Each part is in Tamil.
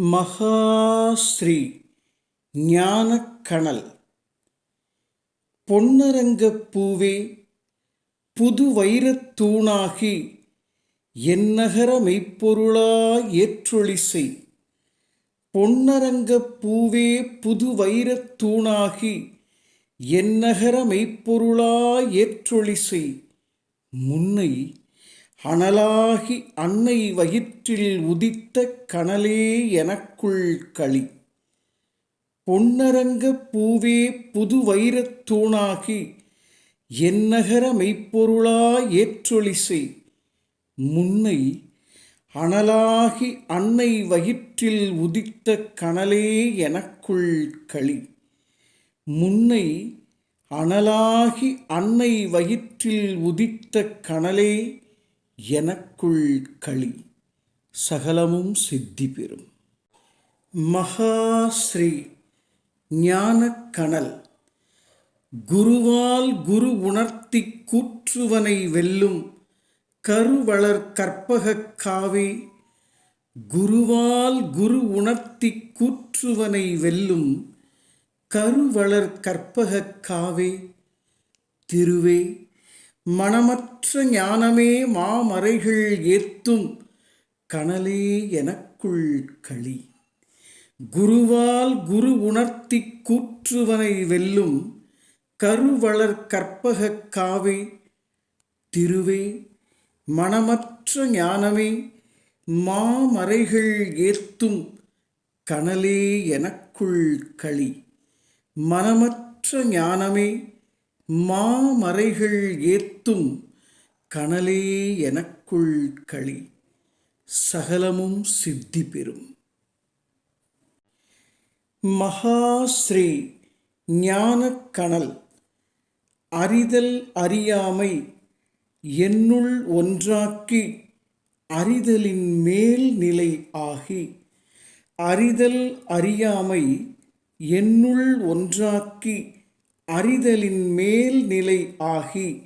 மகாஸ்ரீ ஞானக்கணல். பொன்னரங்கப் பூவே புது வைரத்தூணாகி என்னகர மெய்ப்பொருளா ஏற்றொழிசை. பொன்னரங்கப் பூவே புது வைரத்தூணாகி என்னகர மெய்ப்பொருளா ஏற்றொழிசை. முன்னை அனலாகி அன்னை வயிற்றில் உதித்த கனலே எனக்குள் களி. பொன்னரங்க பூவே புது வைரத் தூணாகி எந்நகர மெய்ப்பொருளா ஏற்றொளிசை முன்னை அனலாகி அன்னை வயிற்றில் உதித்த கனலே எனக்குள் களி. முன்னை அனலாகி அன்னை வயிற்றில் உதித்த கனலே எனக்குள் களி சகலமும் சித்தி பெறும். மகாஸ்ரீ ஞானக்கணல் குருவால் குரு உணர்த்தி கூற்றுவனை வெல்லும் கருவளர் கற்பகக் காவே குருவால் குரு உணர்த்தி கூற்றுவனை வெல்லும் கருவளர் கற்பகக் காவே திருவே மனமற்ற ஞானமே மாமறைகள் ஏத்தும் கனலே எனக்குள் களி. குருவால் குரு உணர்த்தி கூற்றுவனை வெல்லும் கருவளர் கற்பக காவே திருவே. மனமற்ற ஞானமே மாமறைகள் ஏத்தும் கனலே எனக்குள் களி. மனமற்ற ஞானமே மாமறைகள் ஏத்தும் கனலே எனக்குள் களி சகலமும் சித்தி பெறும். மகாஸ்ரீ ஞானக்கணல் அறிதல் அறியாமை என்னுள் ஒன்றாக்கி அறிதலின் மேல் நிலை ஆகி அறிதல் அறியாமை என்னுள் ஒன்றாக்கி அறிதலின் மேல் நிலை ஆகி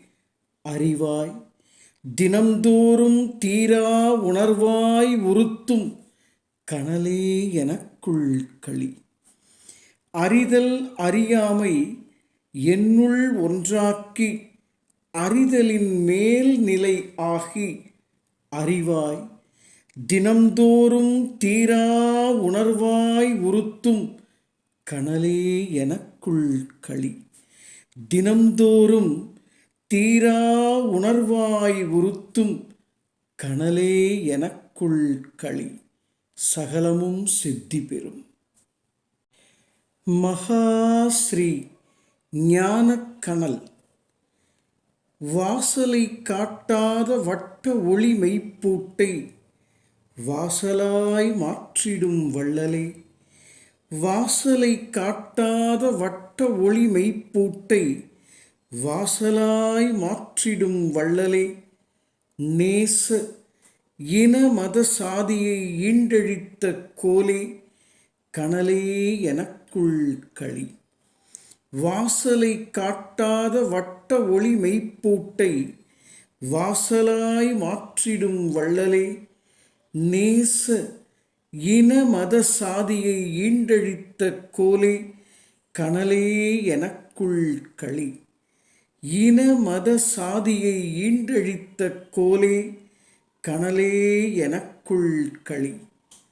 அறிவாய் தினம்தோறும் தீரா உணர்வாய் உறுத்தும் கனலே எனக்குள் களி. அறிதல் அறியாமை என்னுள் ஒன்றாக்கி அறிதலின் மேல் நிலை ஆகி அறிவாய் தினம்தோறும் தீரா உணர்வாய் உறுத்தும் கனலே எனக்குள் களி. தினம்தோறும் தீரா உணர்வாய் உறுத்தும் கனலே எனக்குள் களி சகலமும் சித்தி பெறும். மகாஸ்ரீ ஞானக்கணல் வாசலை காட்டாத வட்ட ஒளி மெய்ப்பூட்டை வாசலாய் மாற்றிடும் வள்ளலே. வாசலை காட்டாத வட்ட ஒளி மெய்ப்பூட்டை வாசலாய் மாற்றிடும் வள்ளலே. நேச இன மத சாதியை ஈண்டழித்த கோலே கனலே எனக்குள் களி. வாசலை காட்டாத வட்ட ஒளி மெய்ப்பூட்டை வாசலாய் மாற்றிடும் வள்ளலே. நேச இன மத சாதியை ஈண்டழித்த கோலே கனலே எனக்குள் களி. இன மத சாதியை ஈண்டழித்த கோலே கனலே எனக்குள் களி.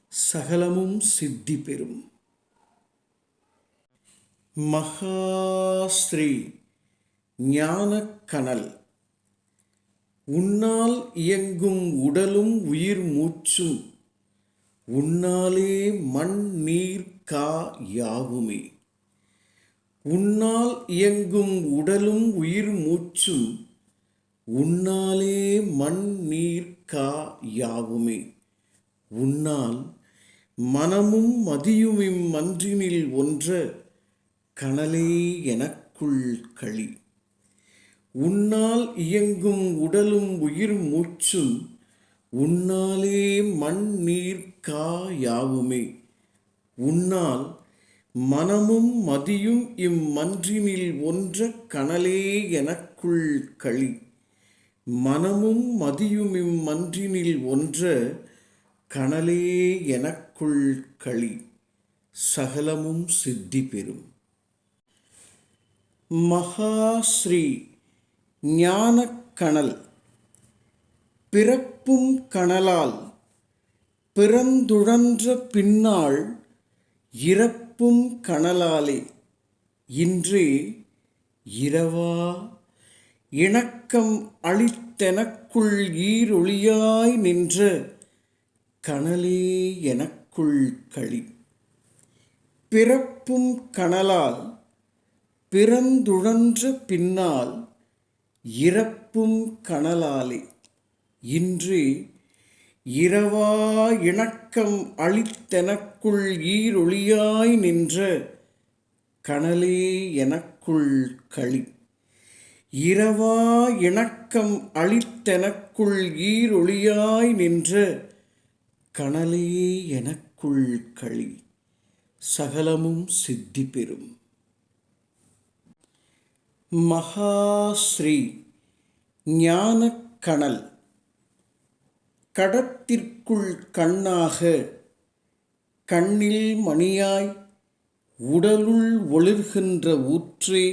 சகலமும் சித்தி பெறும். மகாஸ்ரீ ஞானக்கணல் உன்னால் இயங்கும் உடலும் உயிர் மூச்சும் உன்னாலே மண் நீர் கா யாவுமே. உன்னால் இயங்கும் உடலும் உயிர் மூச்சும் உன்னாலே மண் நீர் கா யாவுமே. உன்னால் மனமும் மதியுமிம் மன்றினில் ஒன்ற கனலே எனக்குள் களி. உன்னால் இயங்கும் உடலும் உயிர் மூச்சும் உன்னாலே மண் நீர் கா யாவுமே. உன்னால் மனமும் மதியும் இம்மன்றினில் ஒன்ற கனலே எனக்குள் களி. மனமும் மதியும் இம்மன்றினில் ஒன்ற கனலே எனக்குள் களி. சகலமும் சித்தி பெறும். மகாஸ்ரீ ஞானக்கணல் பிறப்பும் கணலால் பிறந்துழன்ற பின்னால் இறப்பு கற்பும் கனலாலே இன்று இரவா இணக்கம் அளித்தெனக்குள் ஈரொளியாய் நின்ற கனலே எனக்குள் களி. பிறப்பும் கனலால் பிறந்துழன்ற பின்னால் இறப்பும் கனலாலே இன்று இரவா இணக்கம் அளித்தெனக்குள் ஈரொளியாய் நின்ற கனலே எனக்குள் களி. இரவா இணக்கம் அளித்தெனக்குள் ஈரொளியாய் நின்ற கனலே எனக்குள் களி. சகலமும் சித்தி பெறும். மகாஸ்ரீ ஞானக்கணல் கடத்திற்குள் கண்ணாக கண்ணில் மணியாய் உடலுள் ஒளிர்கின்ற ஊற்றே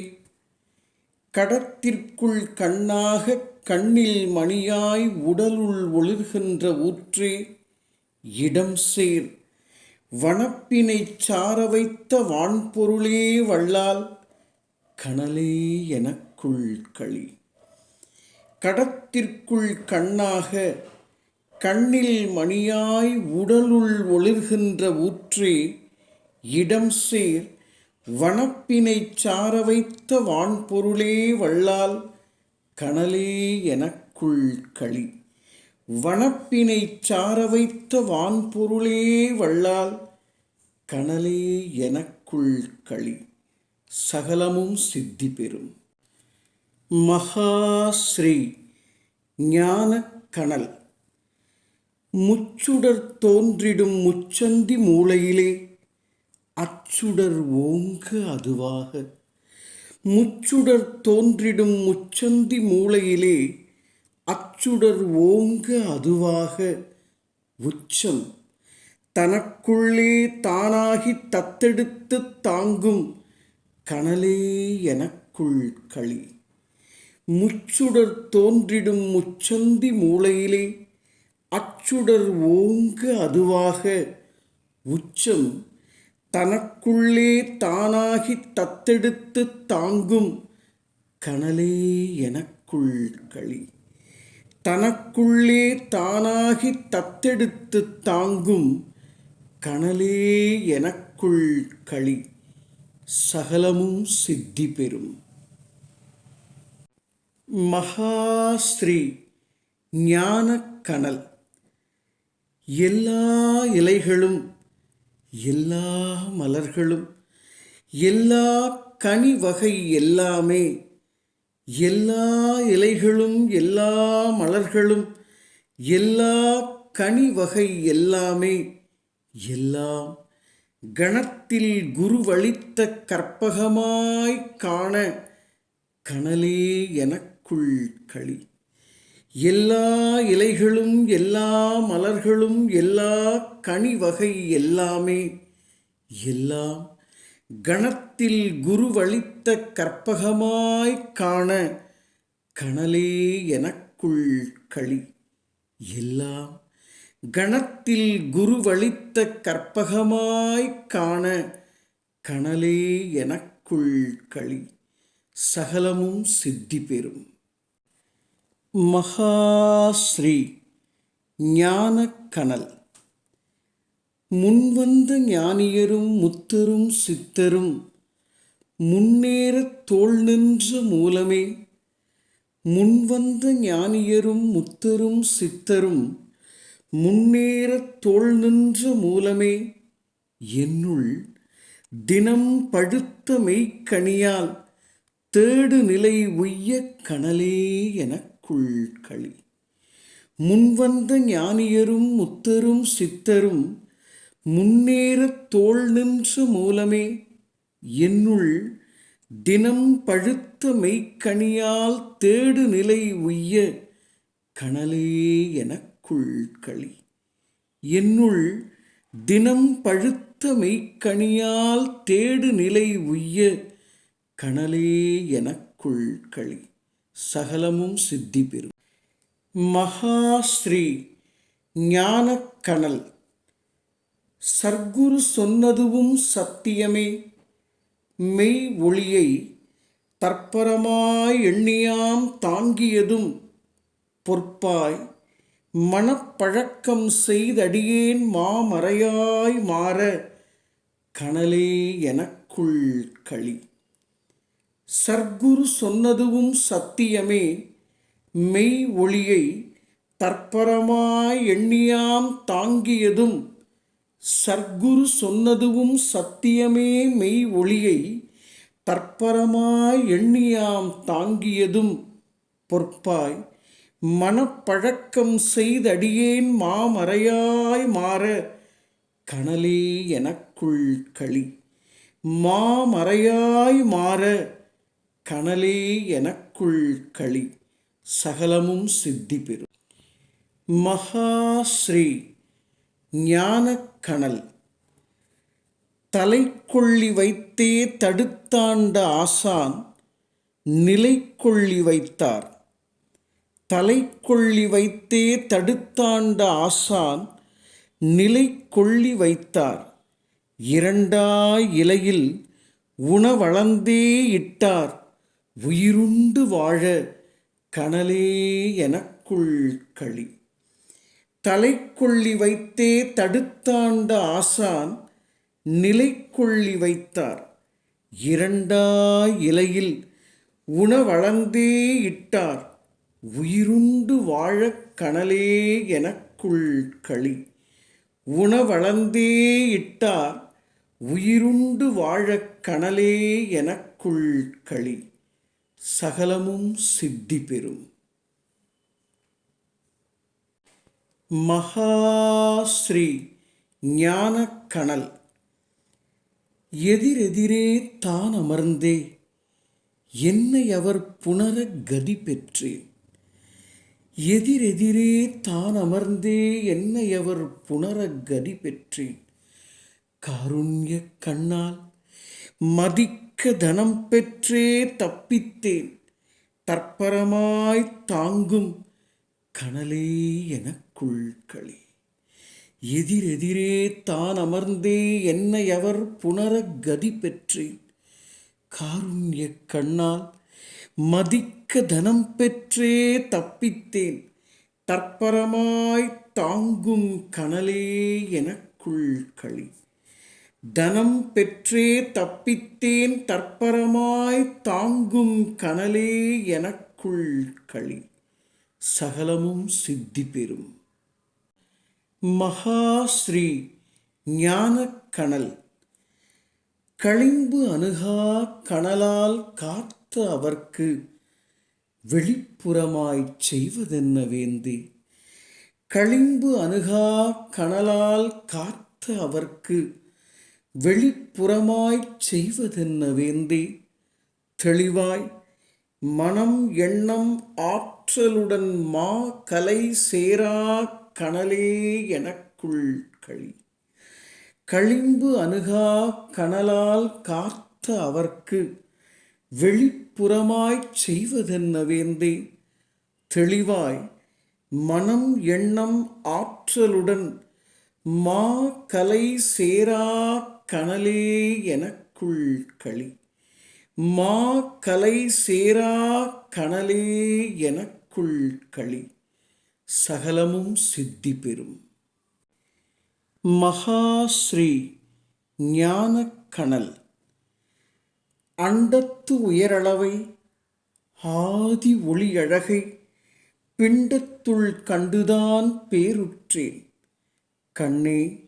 கடத்திற்குள் கண்ணாக கண்ணில் மணியாய் உடலுள் ஒளிர்கின்ற ஊற்றே இடம் சேர் வனப்பினைச் சார வைத்த வான்பொருளே வள்ளால் கனலே எனக்குள் களி. கடத்திற்குள் கண்ணாக கண்ணில் மணியாய் உடலுள் ஒளிர்கின்ற ஊற்றே இடம் சேர் வனப்பினைச் சார வைத்த வான்பொருளே வள்ளால் கனலே எனக்குள் களி. வனப்பினைச் சார வைத்த வான்பொருளே வள்ளால் கனலே எனக்குள் களி. சகலமும் சித்தி பெறும் மகாஸ்ரீ ஞான கணல் முச்சுடர் தோன்றிடும் முச்சந்தி மூளையிலே அச்சுடர் ஓங்க அதுவாக. முச்சுடர் தோன்றிடும் முச்சந்தி மூளையிலே அச்சுடர் ஓங்க அதுவாக. உச்சம். தனக்குள்ளே தானாகி தத்தெடுத்து தாங்கும் கனலே எனக்குள் களி. முச்சுடர் தோன்றிடும் முச்சந்தி மூளையிலே அச்சுடர் ஓங்க அதுவாக. உச்சம் தனக்குள்ளே தானாகி தத்தெடுத்து தாங்கும் கனலே எனக்குள் களி. தனக்குள்ளே தானாகி தத்தெடுத்து தாங்கும் கனலே எனக்குள் களி. சகலமும் சித்தி பெறும். மகாஸ்ரீ ஞான கனல் எல்லா இலைகளும் எல்லா மலர்களும் எல்லா கனி வகை எல்லாமே எல்லா இலைகளும் எல்லா மலர்களும் எல்லா கனி வகை எல்லாமே எல்லாம் கணத்தில் குருவளித்த கற்பகமாய் காண கனலே எனக்குள் களி. எல்லா இலைகளும் எல்லா மலர்களும் எல்லா கனி வகை எல்லாமே எல்லாம் கணத்தில் குருவளித்த கற்பகமாய் காண கணலே எனக்குள் களி. எல்லாம் கணத்தில் குருவளித்த கற்பகமாய் காண கணலே எனக்குள் களி. சகலமும் சித்தி பெறும் மகாஸ்ரீ ஞான முன்வந்த ஞானியரும் முத்தரும் சித்தரும் முன்னேறத் தோல் நின்ற மூலமே முன்வந்த ஞானியரும் முத்தரும் சித்தரும் முன்னேறத் தோல் நின்ற மூலமே என்னுள் தினம் பழுத்த மெய்க்கனியால் தேடு நிலை உய்ய கனலே எனக் களி முன்வந்த ஞானியரும் முத்தரும் சித்தரும் முன்னேறத் தோல் நின்ற மூலமே என்னுள் தினம் பழுத்த மெய்க்கணியால் தேடு நிலை உய்ய கணலே எனக்குள் களி என்னுள் தினம் பழுத்த மெய்க்கணியால் தேடு நிலை உய்ய கணலே எனக்குள் களி சகலமும் சித்தி பெறும். மகாஸ்ரீ ஞானக்கணல். சர்க்குரு சொன்னதுவும் சத்தியமே. மெய் ஒளியை தற்பரமாய் எண்ணியாம் தாங்கியதும் பொற்பாய். மனப்பழக்கம் செய்தடியேன் மாமறையாய் மாற கணலே எனக்குள் களி. சர்க்குரு சொன்னதுவும் சத்தியமே. மெய் ஒளியை தற்பரமாய் எண்ணியாம் தாங்கியதும் சர்க்குரு சொன்னதுவும் சத்தியமே. மெய் ஒளியை தற்பரமாய் எண்ணியாம் தாங்கியதும் பொற்பாய். மனப்பழக்கம் செய்தடியேன் மாமறையாய் மாற கனலே எனக்குள் களி. மாமறையாய் மாற கனலே எனக்குள் களி சகலமும் சித்தி பெறும் மகாஸ்ரீ ஞானக்கணல் தலைக்கொள்ளி வைத்தே தடுத்தாண்ட ஆசான் நிலைக்கொள்ளி வைத்தார். தலைக்கொள்ளி வைத்தே தடுத்தாண்ட ஆசான் நிலைக்கொள்ளி வைத்தார். இரண்டாய் இலையில் உணவளந்தே இட்டார். உயிருண்டு வாழ கனலே எனக்குள் களி. தலைக்கொள்ளி வைத்தே தடுத்தாண்ட ஆசான் நிலைக்கொள்ளி வைத்தார். இரண்டா இலையில் உணவளந்தே இட்டார். உயிருண்டு வாழக் கனலே எனக்குள் களி. உணவளந்தே இட்டார். உயிருண்டு வாழக் கனலே எனக்குள் களி. சகலமும் சித்தி பெறும் மகாஸ்ரீ ஞானக்கணல் எதிரெதிரே தான் அமர்ந்தே என்னை அவர் புணர கதி பெற்றேன் எதிரெதிரே தான் அமர்ந்தே என்னை அவர் புணர கதி பெற்றேன் காருண்ய கண்ணால் மதிக்க தனம் பெற்றே தப்பித்தேன். தற்பரமாய் தாங்கும் கனலே எனக்குள் களி. எதிரெதிரே தான் அமர்ந்தே என்னை அவர் புனர கதி பெற்றேன். காருண்ய கண்ணால் மதிக்க தனம் பெற்றே தப்பித்தேன். தற்பரமாய் தாங்கும் கனலே எனக்குள் களி. தனம் பெற்றே தப்பித்தேன் தற்பரமாய் தாங்கும் கனலே எனக்குள் களி. சகலமும் சித்தி பெறும். மகாஸ்ரீ ஞானக்கணல். களிம்பு அணுகா கணலால் காத்த அவர்க்கு வெளிப்புறமாய்ச் செய்வதென்ன வேந்தி? களிம்பு அணுகா கணலால் காத்த அவர்க்கு வெளிப்புறமாய்ச் செய்வதென்ன வேந்தி தெளிவாய் மனம் எண்ணம் ஆற்றலுடன் மா கலை சேரா கனலே எனக்குள் களி களிம்பு அணுகா கனலால் காத்த அவர்க்கு வெளிப்புறமாய்ச் செய்வதென்ன வேந்தே தெளிவாய் மனம் எண்ணம் ஆற்றலுடன் மா கலை சேரா கனலே எனக்குள் களி. மா கலை சேரா கனலே எனக்குள் களி. சகலமும் சித்தி பெறும். மகாஸ்ரீ கணல் அண்டத்து உயரளவை ஆதி ஒளியழகை பிண்டத்துள் கண்டுதான் பேருற்றேன். கண்ணே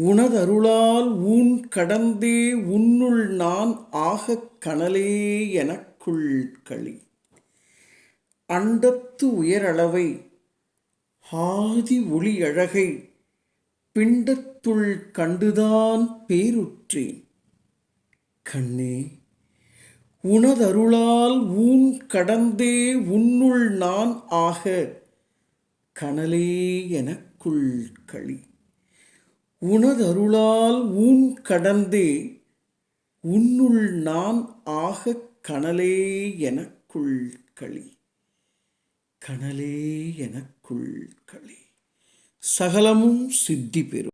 உனதருளால் ஊன் கடந்தே உன்னுள் நான் ஆகக் கனலே எனக்குள் களி. அண்டத்து உயரளவை ஆதி ஒளியழகை பிண்டத்துள் கண்டுதான் பேருற்றேன். கண்ணே உனதருளால் ஊன் கடந்தே உன்னுள் நான் ஆக கனலே எனக்குள் களி. உனதருளால் ஊன் கடந்தே உன்னுள் நான் ஆகக் கனலே எனக்குள் களி. கனலே எனக்குள் களி. சகலமும் சித்தி பெறும்